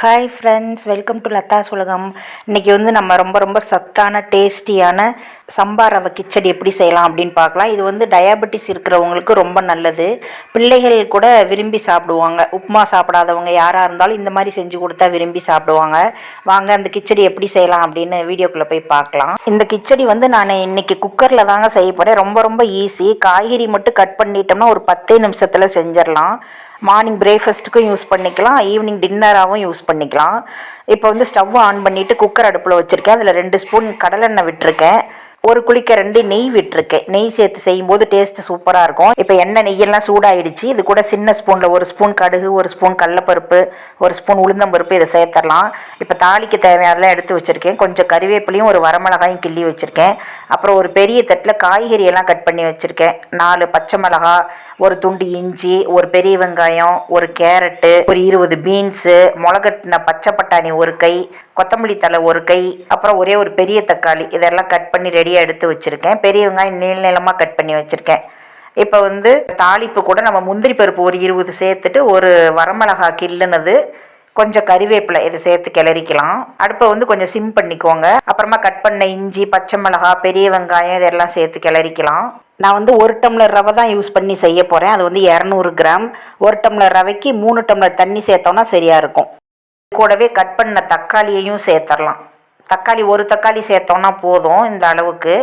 Hi friends welcome to Latha's உலகம் இன்றைக்கி வந்து நம்ம ரொம்ப ரொம்ப சத்தான டேஸ்டியான சம்பா ரவை கிச்சடி எப்படி செய்யலாம் அப்படின்னு பார்க்கலாம். இது வந்து டயாபெட்டிஸ் இருக்கிறவங்களுக்கு ரொம்ப நல்லது. பிள்ளைகள் கூட விரும்பி சாப்பிடுவாங்க. உப்புமா சாப்பிடாதவங்க யாராக இருந்தாலும் இந்த மாதிரி செஞ்சு கொடுத்தா விரும்பி சாப்பிடுவாங்க. வாங்க அந்த கிச்சடி எப்படி செய்யலாம் அப்படின்னு வீடியோக்குள்ளே போய் பார்க்கலாம். இந்த கிச்சடி வந்து நான் இன்றைக்கி குக்கரில் தாங்க செய்யப்படேன் ரொம்ப ரொம்ப ஈஸி காய்கறி மட்டும் கட் பண்ணிட்டோம்னா ஒரு பத்தே நிமிஷத்தில் செஞ்சிடலாம். மார்னிங் பிரேக்ஃபஸ்ட்டுக்கும் யூஸ் பண்ணிக்கலாம் ஈவினிங் டின்னராகவும் யூஸ் பண்ணிக்கலாம். இப்போ வந்து ஸ்டவ் ஆன் பண்ணிவிட்டு குக்கர் அடுப்பில் வச்சுருக்கேன். அதில் ரெண்டு ஸ்பூன் கடலெண்ணெய் விட்டுருக்கேன். ஒரு குளிக்க ரெண்டு நெய் விட்டுருக்கேன் நெய் சேர்த்து செய்யும்போது டேஸ்ட்டு சூப்பராக இருக்கும். இப்போ எண்ணெய் நெய்யெல்லாம் சூடாயிடுச்சு. இது கூட சின்ன ஸ்பூனில் ஒரு ஸ்பூன் கடுகு ஒரு ஸ்பூன் கடலப்பருப்பு ஒரு ஸ்பூன் உளுந்தம்பருப்பு இதை சேர்த்துடலாம் இப்போ தாளிக்கு தேவையானதெல்லாம் எடுத்து வச்சுருக்கேன். கொஞ்சம் கறிவேப்பிலையும் ஒரு வரமிளகாயும் கிள்ளி வச்சுருக்கேன். அப்புறம் ஒரு பெரிய தட்டில் காய்கறியெல்லாம் கட் பண்ணி வச்சுருக்கேன். நாலு பச்சை மிளகா ஒரு துண்டு இஞ்சி ஒரு பெரிய வெங்காயம் ஒரு கேரட்டு ஒரு இருபது பீன்ஸு முளகட்டின பச்சை பட்டாணி ஒரு கை கொத்தமல்லி தலை ஒரு கை அப்புறம் ஒரே ஒரு பெரிய தக்காளி. இதெல்லாம் கட் பண்ணி ரெடி ரெடியாக எடுத்து வச்சுருக்கேன். பெரிய வெங்காயம் நிலமாக நீளமாக கட் பண்ணி வச்சுருக்கேன். இப்போ வந்து தாளிப்பு கூட நம்ம முந்திரி பருப்பு ஒரு இருபது சேர்த்துட்டு ஒரு வரமிளகா கிள்ளுனது கொஞ்சம் கறிவேப்பிலை இதை சேர்த்து கிளறிக்கலாம். அடுப்பை வந்து கொஞ்சம் சிம் பண்ணிக்கோங்க. அப்புறமா கட் பண்ண இஞ்சி பச்சை மிளகா பெரிய வெங்காயம் இதெல்லாம் சேர்த்து கிளறிக்கலாம். நான் வந்து ஒரு டம்ளர் ரவை தான் யூஸ் பண்ணி செய்ய போகிறேன் அது வந்து இரநூறு கிராம். ஒரு டம்ளர் ரவைக்கு மூணு டம்ளர் தண்ணி சேர்த்தோன்னா சரியாக இருக்கும். கூடவே கட் பண்ண தக்காளியையும் சேர்த்துடலாம் தக்காளி ஒரு தக்காளி சேர்த்தோன்னா போதும் இந்த அளவுக்கு.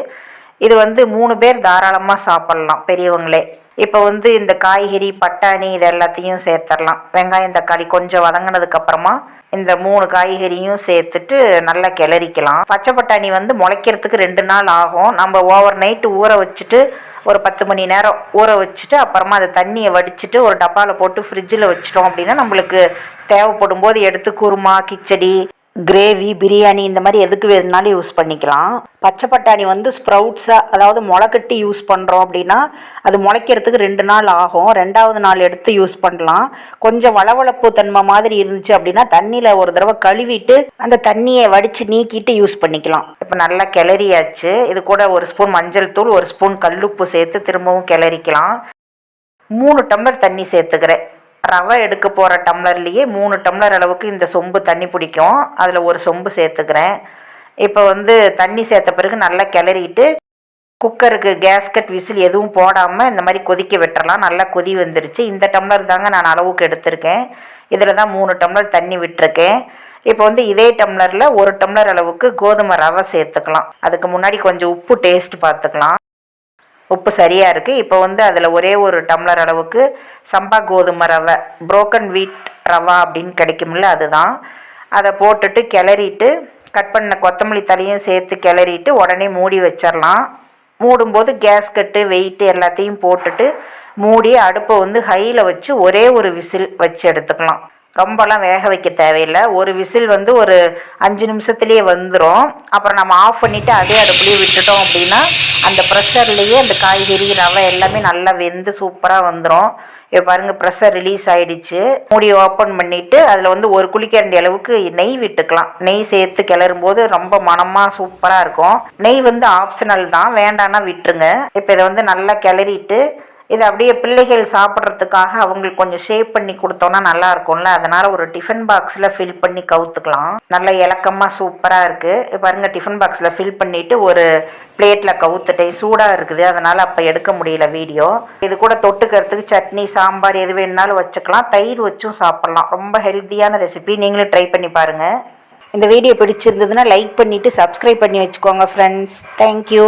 இது வந்து மூணு பேர் தாராளமாக சாப்பிட்லாம் பெரியவங்களே. இப்போ வந்து இந்த காய்கறி பட்டாணி இது எல்லாத்தையும் சேர்த்துடலாம் வெங்காயம் தக்காளி கொஞ்சம் வதங்கினதுக்கப்புறமா இந்த மூணு காய்கறியும் சேர்த்துட்டு நல்லா கிளறிக்கலாம். பச்சை பட்டாணி வந்து முளைக்கிறதுக்கு ரெண்டு நாள் ஆகும். நம்ம ஓவர் நைட்டு ஊற வச்சுட்டு ஒரு பத்து மணி நேரம் ஊற வச்சுட்டு அப்புறமா அதை தண்ணியை வடிச்சிட்டு ஒரு டப்பாவில் போட்டு ஃப்ரிட்ஜில் வச்சிட்டோம் அப்படின்னா நம்மளுக்கு தேவைப்படும் போது எடுத்து குருமா கிச்சடி கிரேவி பிரியாணி இந்த மாதிரி எதுக்கு வேணுனாலும் யூஸ் பண்ணிக்கலாம். பச்சை பட்டாணி வந்து ஸ்ப்ரவுட்ஸாக அதாவது முளைக்கட்டி யூஸ் பண்ணுறோம் அப்படின்னா அது முளைக்கிறதுக்கு ரெண்டு நாள் ஆகும். ரெண்டாவது நாள் எடுத்து யூஸ் பண்ணலாம். கொஞ்சம் வளவளப்பு தன்மை மாதிரி இருந்துச்சு அப்படின்னா தண்ணியில் ஒரு தடவை கழுவிட்டு அந்த தண்ணியை வடித்து நீக்கிட்டு யூஸ் பண்ணிக்கலாம். இப்போ நல்லா கிளறியாச்சு. இது கூட ஒரு ஸ்பூன் மஞ்சள் தூள் ஒரு ஸ்பூன் கல்லுப்பு சேர்த்து திரும்பவும் கிளறிக்கலாம். மூணு டம்ளர் தண்ணி சேர்த்துக்கிறேன். ரவை எடுக்க போகிற டம்ளர்லேயே மூணு டம்ளர் அளவுக்கு இந்த சொம்பு தண்ணி பிடிக்கும். அதில் ஒரு சொம்பு சேர்த்துக்கிறேன். இப்போ வந்து தண்ணி சேர்த்த பிறகு நல்லா கிளறிட்டு குக்கருக்கு கேஸ்கட் விசில் எதுவும் போடாமல் இந்த மாதிரி கொதிக்க விட்டுறலாம். நல்லா கொதி வந்துருச்சு. இந்த டம்ளர் தாங்க நான் அளவுக்கு எடுத்திருக்கேன். இதில் தான் மூணு டம்ளர் தண்ணி விட்டுருக்கேன். இப்போ வந்து இதே டம்ளரில் ஒரு டம்ளர் அளவுக்கு கோதுமை ரவை சேர்த்துக்கலாம். அதுக்கு முன்னாடி கொஞ்சம் உப்பு டேஸ்ட் பார்த்துக்கலாம். உப்பு சரியாக இருக்குது இப்போ வந்து அதில் ஒரே ஒரு டம்ளர் அளவுக்கு சம்பா கோதுமை ரவை புரோக்கன் வீட் ரவா அப்படின்னு கிடைக்கும்ல அதுதான். அதை போட்டுட்டு கிளறிட்டு கட் பண்ண கொத்தமல்லி தலையும் சேர்த்து கிளறிட்டு உடனே மூடி வச்சிடலாம் மூடும்போது கேஸ் கட்டு வெயிட்டு எல்லாத்தையும் போட்டுட்டு மூடி அடுப்பை வந்து ஹையில் வச்சு ஒரே ஒரு விசில் வச்சு எடுத்துக்கலாம். ரொம்பலாம் வேக வைக்க தேவையில்லை. ஒரு விசில் வந்து ஒரு அஞ்சு நிமிஷத்துலேயே வந்துடும் அப்புறம் நம்ம ஆஃப் பண்ணிவிட்டு அதே அடுப்புலேயே விட்டுட்டோம் அப்படின்னா அந்த ப்ரெஷர்லேயே அந்த காய்கறி ரவை எல்லாமே நல்லா வெந்து சூப்பராக வந்துடும் இப்போ பாருங்கள் ப்ரெஷர் ரிலீஸ் ஆகிடுச்சு மூடி ஓப்பன் பண்ணிவிட்டு அதில் வந்து ஒரு குளிக்கரண்டி அளவுக்கு நெய் விட்டுக்கலாம். நெய் சேர்த்து கிளறும் போது ரொம்ப மனமாக சூப்பராக இருக்கும். நெய் வந்து ஆப்ஷனல் தான். வேண்டான்னா விட்டுருங்க. இப்போ இதை வந்து நல்லா கிளறிட்டு இது அப்படியே பிள்ளைகள் சாப்பிட்றதுக்காக அவங்களுக்கு கொஞ்சம் ஷேப் பண்ணி கொடுத்தோன்னா நல்லா இருக்கும்ல. அதனால் ஒரு டிஃபன் பாக்ஸில் ஃபில் பண்ணி கவுத்துக்கலாம். நல்ல இலக்கமாக சூப்பராக இருக்குது பாருங்கள் டிஃபன் பாக்ஸில் ஃபில் பண்ணிவிட்டு ஒரு பிளேட்டில் கவுத்துட்டேன் சூடாக இருக்குது. அதனால் அப்போ எடுக்க முடியல வீடியோ இது கூட தொட்டுக்கிறதுக்கு சட்னி சாம்பார் எது வேணுனாலும் வச்சுக்கலாம். தயிர் வச்சும் சாப்பிட்லாம். ரொம்ப ஹெல்த்தியான ரெசிபி நீங்களும் ட்ரை பண்ணி பாருங்கள் இந்த வீடியோ பிடிச்சிருந்ததுன்னா லைக் பண்ணிவிட்டு சப்ஸ்கிரைப் பண்ணி வச்சுக்கோங்க ஃப்ரெண்ட்ஸ் தேங்க்யூ